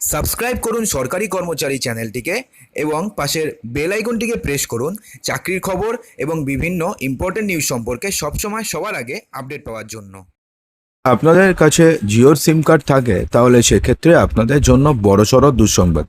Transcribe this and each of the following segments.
Subscribe করুন সরকারি কর্মচারী চ্যানেলটিকে এবং পাশের বেল আইকনটিকে প্রেস করুন চাকরির খবর এবং বিভিন্ন ইম্পর্টেন্ট নিউজ সম্পর্কে সবসময় সবার আগে আপডেট পাওয়ার জন্য। আপনাদের কাছে জিওর সিম কার্ড থাকে, তাহলে সেক্ষেত্রে আপনাদের জন্য বড়সড় দুঃসংবাদ।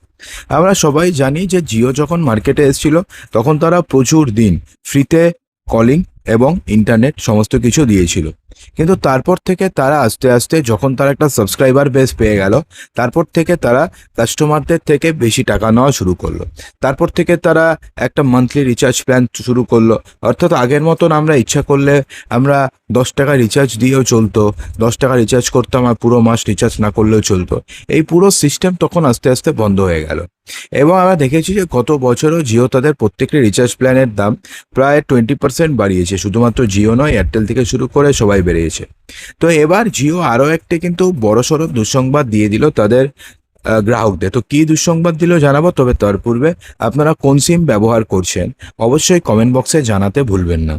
আমরা সবাই জানি যে জিও যখন মার্কেটে এসেছিল, তখন তারা প্রচুর দিন ফ্রিতে কলিং এবং ইন্টারনেট সমস্ত কিছু দিয়েছিল। কিন্তু তারপর থেকে তারা আস্তে আস্তে যখন তারা একটা সাবস্ক্রাইবার বেস পেয়ে গেল, তারপর থেকে তারা কাস্টমারদের থেকে বেশি টাকা নেওয়া শুরু করল। তারপর থেকে তারা একটা মান্থলি রিচার্জ প্ল্যান শুরু করল। অর্থাৎ আগের মতন আমরা ইচ্ছা করলে আমরা দশ টাকা রিচার্জ দিয়েও চলতো, দশ টাকা রিচার্জ করতাম আর পুরো মাস রিচার্জ না করলেও চলতো। এই পুরো সিস্টেম তখন আস্তে আস্তে বন্ধ হয়ে গেল। এবং আমরা দেখেছি যে গত বছরও জিও তাদের প্রত্যেকটি রিচার্জ প্ল্যানের দাম প্রায় টোয়েন্টি পার্সেন্ট বাড়িয়েছে। শুধুমাত্র জিও নয় এয়ারটেল থেকে শুরু করে সবাই বেরিয়েছে। তো এবার জিও আরও একটি কিন্তু বড়সড় দুঃসংবাদ দিয়ে দিল তাদের গ্রাহকদের। তো কি দুঃসংবাদ দিল জানাব, তবে তার পূর্বে আপনারা কোন সিম ব্যবহার করছেন, অবশ্যই কমেন্ট বক্সে জানাতে ভুলবেন না।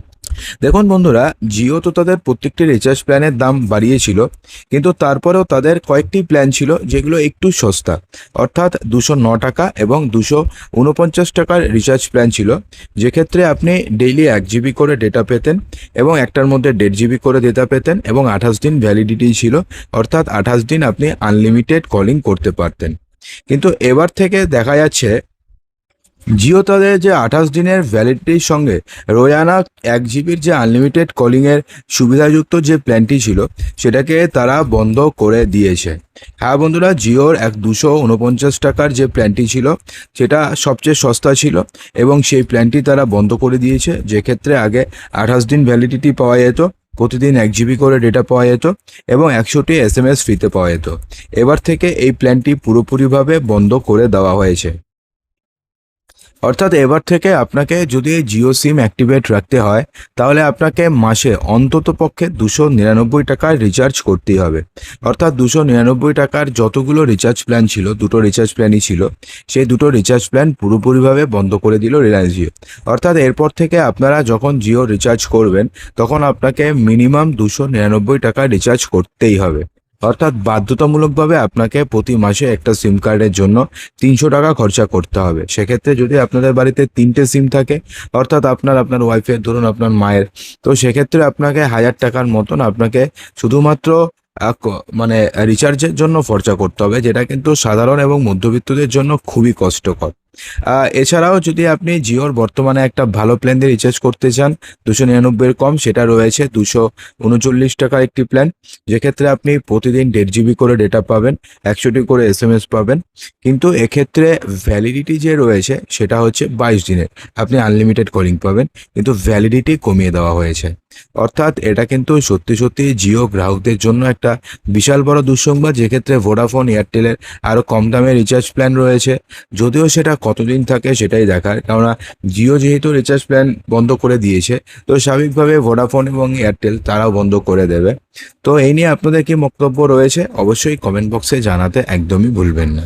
দেখুন বন্ধুরা জিও তো তাদের প্রত্যেকটি রিচার্জ প্ল্যানের দাম বাড়িয়েছিল, কিন্তু তারপরেও তাদের কয়েকটি প্ল্যান ছিল যেগুলো একটু সস্তা। অর্থাৎ দুশো ন টাকা এবং দুশো উনপঞ্চাশ টাকার রিচার্জ প্ল্যান ছিল। যেক্ষেত্রে আপনি ডেইলি এক জিবি করে ডেটা পেতেন এবং একটার মধ্যে দেড় জিবি করে ডেটা পেতেন এবং আঠাশ দিন ভ্যালিডিটি ছিল। অর্থাৎ আঠাশ দিন আপনি আনলিমিটেড কলিং করতে পারতেন। কিন্তু এবার থেকে দেখা যাচ্ছে জিও তাদের যে আঠাশ দিনের ভ্যালিডিটির সঙ্গে রোয়ানা এক জিবির যে আনলিমিটেড কলিংয়ের সুবিধাযুক্ত যে প্ল্যানটি ছিল, সেটাকে তারা বন্ধ করে দিয়েছে। হ্যাঁ বন্ধুরা, জিওর এক দুশো উনপঞ্চাশ টাকার যে প্ল্যানটি ছিল, সেটা সবচেয়ে সস্তা ছিল এবং সেই প্ল্যানটি তারা বন্ধ করে দিয়েছে। যেক্ষেত্রে আগে আঠাশ দিন ভ্যালিডিটি পাওয়া যেত, প্রতিদিন এক জিবি করে ডেটা পাওয়া যেত এবং একশোটি এস এম এস ফ্রিতে পাওয়া যেত। এবার থেকে এই প্ল্যানটি পুরোপুরিভাবে বন্ধ করে দেওয়া হয়েছে। অর্থাৎ এবার থেকে আপনাকে যদি জিও সিম অ্যাক্টিভেট রাখতে হয়, তাহলে আপনাকে মাসে অন্তত পক্ষে দুশো নিরানব্বই টাকার রিচার্জ করতেই হবে। অর্থাৎ দুশো নিরানব্বই টাকার যতগুলো রিচার্জ প্ল্যান ছিল, দুটো রিচার্জ প্ল্যানই ছিল, সেই দুটো রিচার্জ প্ল্যান পুরোপুরিভাবে বন্ধ করে দিল রিলায়েন্স জিও অর্থাৎ এরপর থেকে আপনারা যখন জিও রিচার্জ করবেন, তখন আপনাকে মিনিমাম দুশো নিরানব্বই টাকা রিচার্জ করতেই হবে। অর্থাৎ বাধ্যতামূলকভাবে আপনাকে প্রতি মাসে একটা সিম কার্ডের জন্য তিনশো টাকা খরচা করতে হবে। সেক্ষেত্রে যদি আপনাদের বাড়িতে তিনটে সিম থাকে, অর্থাৎ আপনার আপনার ওয়াইফের ধরুন আপনার মায়ের, তো সেক্ষেত্রে আপনাকে হাজার টাকার মতন আপনাকে শুধুমাত্র মানে রিচার্জের জন্য খরচা করতে হবে, যেটা কিন্তু সাধারণ এবং মধ্যবিত্তদের জন্য খুবই কষ্টকর। এছাড়াও যদি আপনি জিওর বর্তমানে একটা ভালো প্ল্যান দিয়ে রিচার্জ করতে চান, দুশো নিরানব্বইয়ের কম, সেটা রয়েছে দুশো উনচল্লিশ টাকার একটি প্ল্যান যেক্ষেত্রে আপনি প্রতিদিন দেড় জিবি করে ডেটা পাবেন, একশোটি করে এস এম এস পাবেন। কিন্তু এক্ষেত্রে ভ্যালিডিটি যে রয়েছে, সেটা হচ্ছে বাইশ দিনের। আপনি আনলিমিটেড কলিং পাবেন, কিন্তু ভ্যালিডিটি কমিয়ে দেওয়া হয়েছে। অর্থাৎ এটা কিন্তু সত্যি সত্যি জিও গ্রাহকদের জন্য একটা বিশাল বড় দুঃসংবাদ। যেক্ষেত্রে ভোডাফোন এয়ারটেলের আরও কম দামে রিচার্জ প্ল্যান রয়েছে। যদিও সেটা কতদিন থাকে সেটাই দেখার কেননা জিও যেহেতু রিচার্জ প্ল্যান বন্ধ করে দিয়েছে, তো স্বাভাবিকভাবে ভোডাফোন এবং এয়ারটেল তারাও বন্ধ করে দেবে। তো এই নিয়ে আপনাদের কি বক্তব্য রয়েছে, অবশ্যই কমেন্ট বক্সে জানাতে একদমই ভুলবেন না।